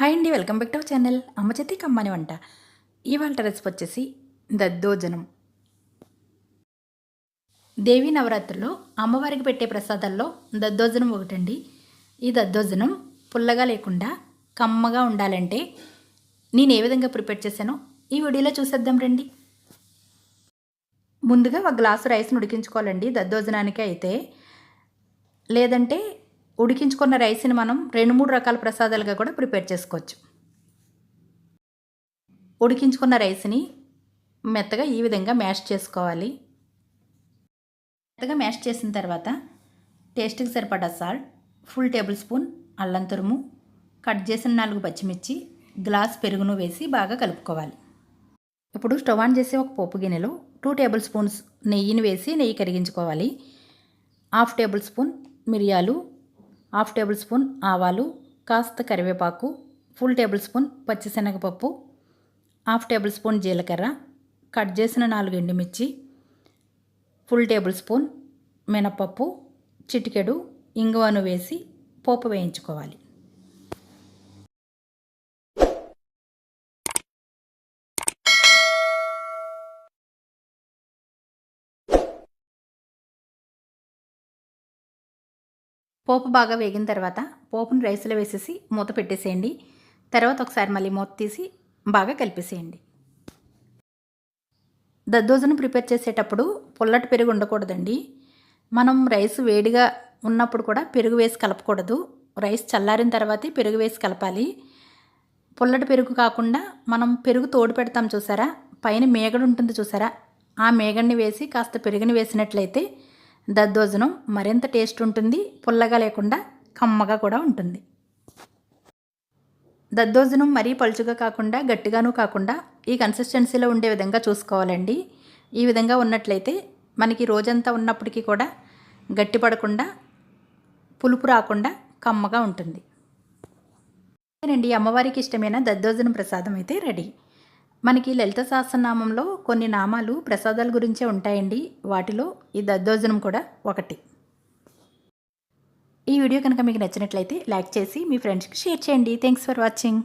Hi అండి welcome back to our channel. అమ్మ చేతి కమ్మని వంట. ఇవాళ రెసిపీ వచ్చేసి దద్దోజనం. దేవి నవరాత్రుల్లో అమ్మవారికి పెట్టే ప్రసాదాల్లో దద్దోజనం ఒకటండి. ఈ దద్దోజనం పుల్లగా లేకుండా కమ్మగా ఉండాలంటే నేను ఏ విధంగా ప్రిపేర్ చేశానో ఈ వీడియోలో చూసేద్దాం రండి. ముందుగా ఒక గ్లాసు రైస్ని ఉడికించుకోవాలండి దద్దోజనానికి అయితే. లేదంటే ఉడికించుకున్న రైస్ని మనం రెండు మూడు రకాల ప్రసాదాలుగా కూడా ప్రిపేర్ చేసుకోవచ్చు. ఉడికించుకున్న రైస్ని మెత్తగా ఈ విధంగా మ్యాష్ చేసుకోవాలి. మెత్తగా మ్యాష్ చేసిన తర్వాత టేస్ట్కి సరిపడా సాల్ట్ ఫుల్ టేబుల్ స్పూన్ అల్లం తురుము కట్ చేసిన నాలుగు పచ్చిమిర్చి గ్లాస్ పెరుగును వేసి బాగా కలుపుకోవాలి. ఇప్పుడు స్టవ్ ఆన్ చేసి ఒక పోపు గిన్నెలో టూ టేబుల్ స్పూన్స్ నెయ్యిని వేసి నెయ్యి కరిగించుకోవాలి. హాఫ్ టేబుల్ స్పూన్ మిరియాలు హాఫ్ టేబుల్ స్పూన్ ఆవాలు కాస్త కరివేపాకు ఫుల్ టేబుల్ స్పూన్ పచ్చిశనగపప్పు హాఫ్ టేబుల్ స్పూన్ జీలకర్ర కట్ చేసిన నాలుగు ఎండుమిర్చి ఫుల్ టేబుల్ స్పూన్ మినపప్పు చిటికెడు ఇంగువను వేసి పోపు వేయించుకోవాలి. పోపు బాగా వేగిన తర్వాత పోపుని రైస్లో వేసేసి మూత పెట్టేసేయండి. తర్వాత ఒకసారి మళ్ళీ మూత తీసి బాగా కలిపేసేయండి. దద్దోజును ప్రిపేర్ చేసేటప్పుడు పుల్లటి పెరుగు ఉండకూడదండి. మనం రైస్ వేడిగా ఉన్నప్పుడు కూడా పెరుగు వేసి కలపకూడదు. రైస్ చల్లారిన తర్వాతే పెరుగు వేసి కలపాలి. పుల్లటి పెరుగు కాకుండా మనం పెరుగు తోడు పెడతాం చూసారా? పైన మేగడు ఉంటుంది చూసారా? ఆ మేగడిని వేసి కాస్త పెరుగుని వేసినట్లయితే దద్దోజనం మరింత టేస్ట్ ఉంటుంది పుల్లగా లేకుండా కమ్మగా కూడా ఉంటుంది. దద్దోజనం మరీ పలుచుగా కాకుండా గట్టిగాను కాకుండా ఈ కన్సిస్టెన్సీలో ఉండే విధంగా చూసుకోవాలండి. ఈ విధంగా ఉన్నట్లయితే మనకి రోజంతా ఉన్నప్పటికీ కూడా గట్టిపడకుండా పులుపు రాకుండా కమ్మగా ఉంటుంది. అండి అమ్మవారికి ఇష్టమైన దద్దోజనం ప్రసాదం అయితే రెడీ. మనకి లలిత సహస్రనామంలో కొన్ని నామాలు ప్రసాదాల గురించే ఉంటాయండి. వాటిలో ఈ దద్దోజనం కూడా ఒకటి. ఈ వీడియో కనుక మీకు నచ్చినట్లయితే లైక్ చేసి మీ ఫ్రెండ్స్కి షేర్ చేయండి. Thanks for watching.